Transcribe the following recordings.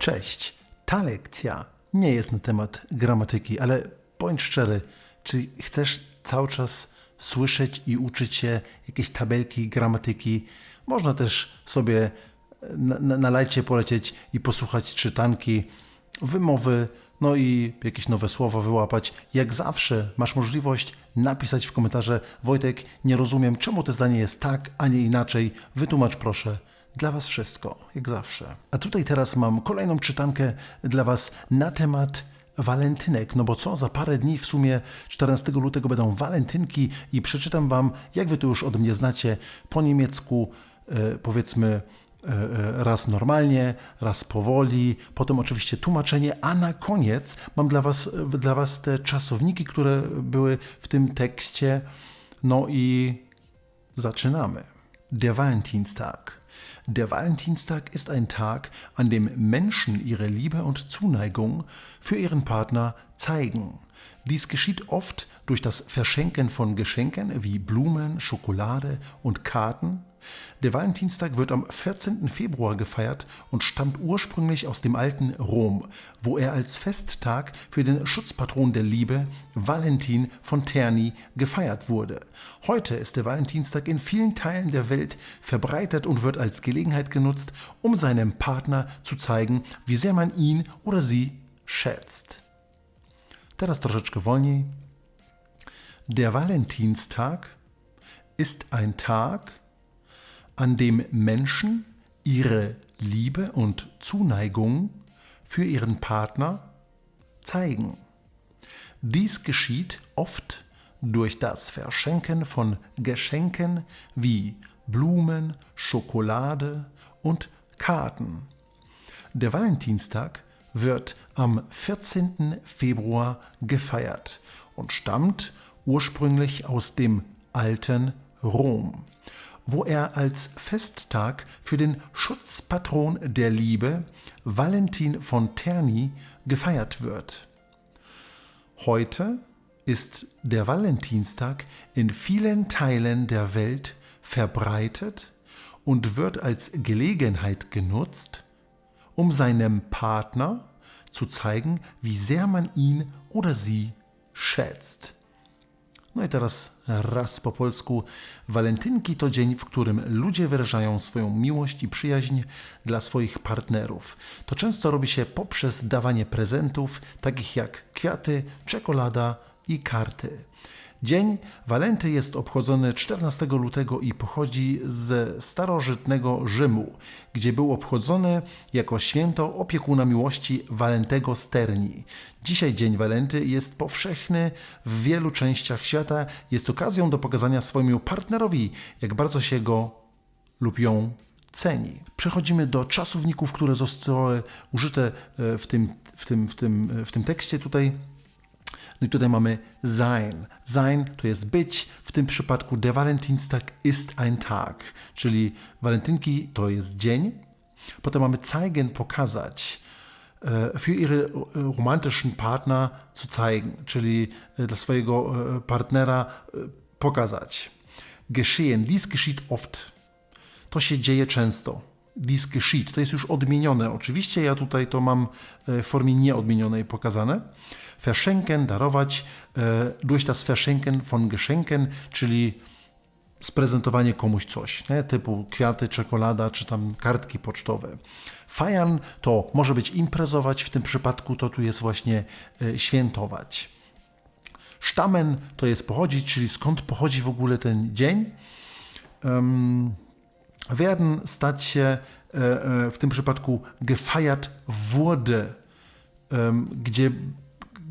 Cześć. Ta lekcja nie jest na temat gramatyki, ale bądź szczery, czy chcesz cały czas słyszeć i uczyć się jakieś tabelki gramatyki? Można też sobie na, na, na lajcie polecieć i posłuchać czytanki, wymowy, no i jakieś nowe słowa wyłapać. Jak zawsze masz możliwość napisać w komentarze Wojtek, nie rozumiem, czemu to zdanie jest tak, a nie inaczej. Wytłumacz proszę. Dla Was wszystko, jak zawsze. A tutaj teraz mam kolejną czytankę dla Was na temat walentynek. No bo co, za parę dni, w sumie 14 lutego będą walentynki i przeczytam Wam, jak Wy to już od mnie znacie, po niemiecku e, powiedzmy e, e, raz normalnie, raz powoli, potem oczywiście tłumaczenie, a na koniec mam dla Was, dla was te czasowniki, które były w tym tekście. No i zaczynamy. Der Valentinstag. Der Valentinstag ist ein Tag, an dem Menschen ihre Liebe und Zuneigung für ihren Partner zeigen. Dies geschieht oft durch das Verschenken von Geschenken wie Blumen, Schokolade und Karten. Der Valentinstag wird am 14. Februar gefeiert und stammt ursprünglich aus dem alten Rom, wo er als Festtag für den Schutzpatron der Liebe, Valentin von Terni, gefeiert wurde. Heute ist der Valentinstag in vielen Teilen der Welt verbreitet und wird als Gelegenheit genutzt, um seinem Partner zu zeigen, wie sehr man ihn oder sie schätzt. Teraz troszeczkę. Der Valentinstag ist ein Tag, an dem Menschen ihre Liebe und Zuneigung für ihren Partner zeigen. Dies geschieht oft durch das Verschenken von Geschenken wie Blumen, Schokolade und Karten. Der Valentinstag wird am 14. Februar gefeiert und stammt ursprünglich aus dem alten Rom, wo er als Festtag für den Schutzpatron der Liebe, Valentin von Terni, gefeiert wird. Heute ist der Valentinstag in vielen Teilen der Welt verbreitet und wird als Gelegenheit genutzt, um seinem Partner zu zeigen, wie sehr man ihn oder sie schätzt. No i teraz raz po polsku. Walentynki to dzień, w którym ludzie wyrażają swoją miłość i przyjaźń dla swoich partnerów. To często robi się poprzez dawanie prezentów, takich jak kwiaty, czekolada i karty. Dzień Walenty jest obchodzony 14 lutego i pochodzi ze starożytnego Rzymu, gdzie był obchodzony jako święto opiekuna miłości Walentego Sterni. Dzisiaj Dzień Walenty jest powszechny w wielu częściach świata. Jest okazją do pokazania swojemu partnerowi, jak bardzo się go lub ją ceni. Przechodzimy do czasowników, które zostały użyte e, w tym, w tym, w tym, w tym tekście tutaj. No i tutaj mamy sein. Sein to jest być. W tym przypadku der Valentinstag ist ein Tag, czyli walentynki to jest dzień. Potem mamy zeigen, pokazać. E, Für ihre e, romantischen Partner zu zeigen, czyli e, dla swojego partnera pokazać. Geschehen, dies geschieht oft. To się dzieje często. Dies geschieht, to jest już odmienione. Oczywiście ja tutaj to mam w formie nieodmienionej pokazane. Verschenken, darować, durch das Verschenken von Geschenken, czyli sprezentowanie komuś coś, nie? typu kwiaty, czekolada czy tam kartki pocztowe. Feiern to może być imprezować, w tym przypadku to tu jest właśnie e, świętować. Stammen to jest pochodzić, czyli skąd pochodzi w ogóle ten dzień. Um, werden stać się e, e, w tym przypadku gefeiert wurde, gdzie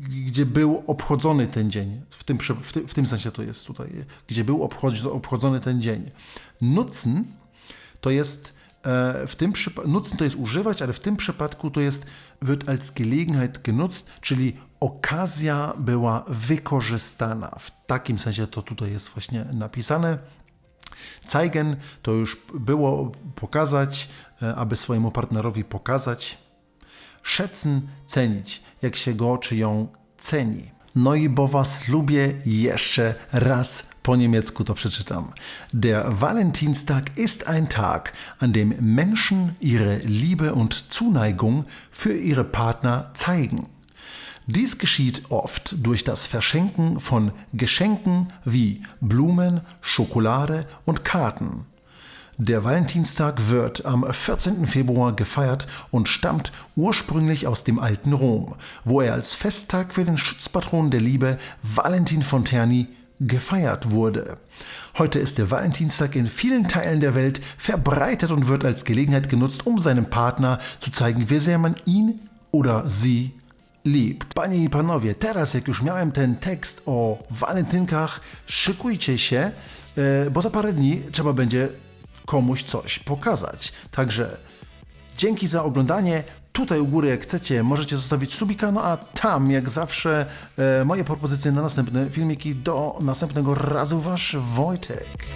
gdzie był obchodzony ten dzień, w tym, w w tym sensie to jest tutaj, gdzie był obchodzony ten dzień. Nutzen to jest e, w tym nutzen to jest używać, ale w tym przypadku to jest wird als Gelegenheit genutzt, czyli okazja była wykorzystana. W takim sensie to tutaj jest właśnie napisane. Zeigen to już było pokazać, e, aby swojemu partnerowi pokazać. Schätzen cenić, jak się go czy ją ceni. No i bo Was lubię, jeszcze raz po niemiecku to przeczytam. Der Valentinstag ist ein Tag, an dem Menschen ihre Liebe und Zuneigung für ihre Partner zeigen. Dies geschieht oft durch das Verschenken von Geschenken wie Blumen, Schokolade und Karten. Der Valentinstag wird am 14. Februar gefeiert und stammt ursprünglich aus dem alten Rom, wo er als Festtag für den Schutzpatron der Liebe Valentin von Terni gefeiert wurde. Heute ist der Valentinstag in vielen Teilen der Welt verbreitet und wird als Gelegenheit genutzt, um seinem Partner zu zeigen, wie sehr man ihn oder sie Panie i panowie, teraz jak już miałem ten tekst o walentynkach, szykujcie się, e, bo za parę dni trzeba będzie komuś coś pokazać. Także dzięki za oglądanie. Tutaj u góry, jak chcecie, możecie zostawić subika, no a tam, jak zawsze, e, moje propozycje na następne filmiki. Do następnego razu, wasz Wojtek.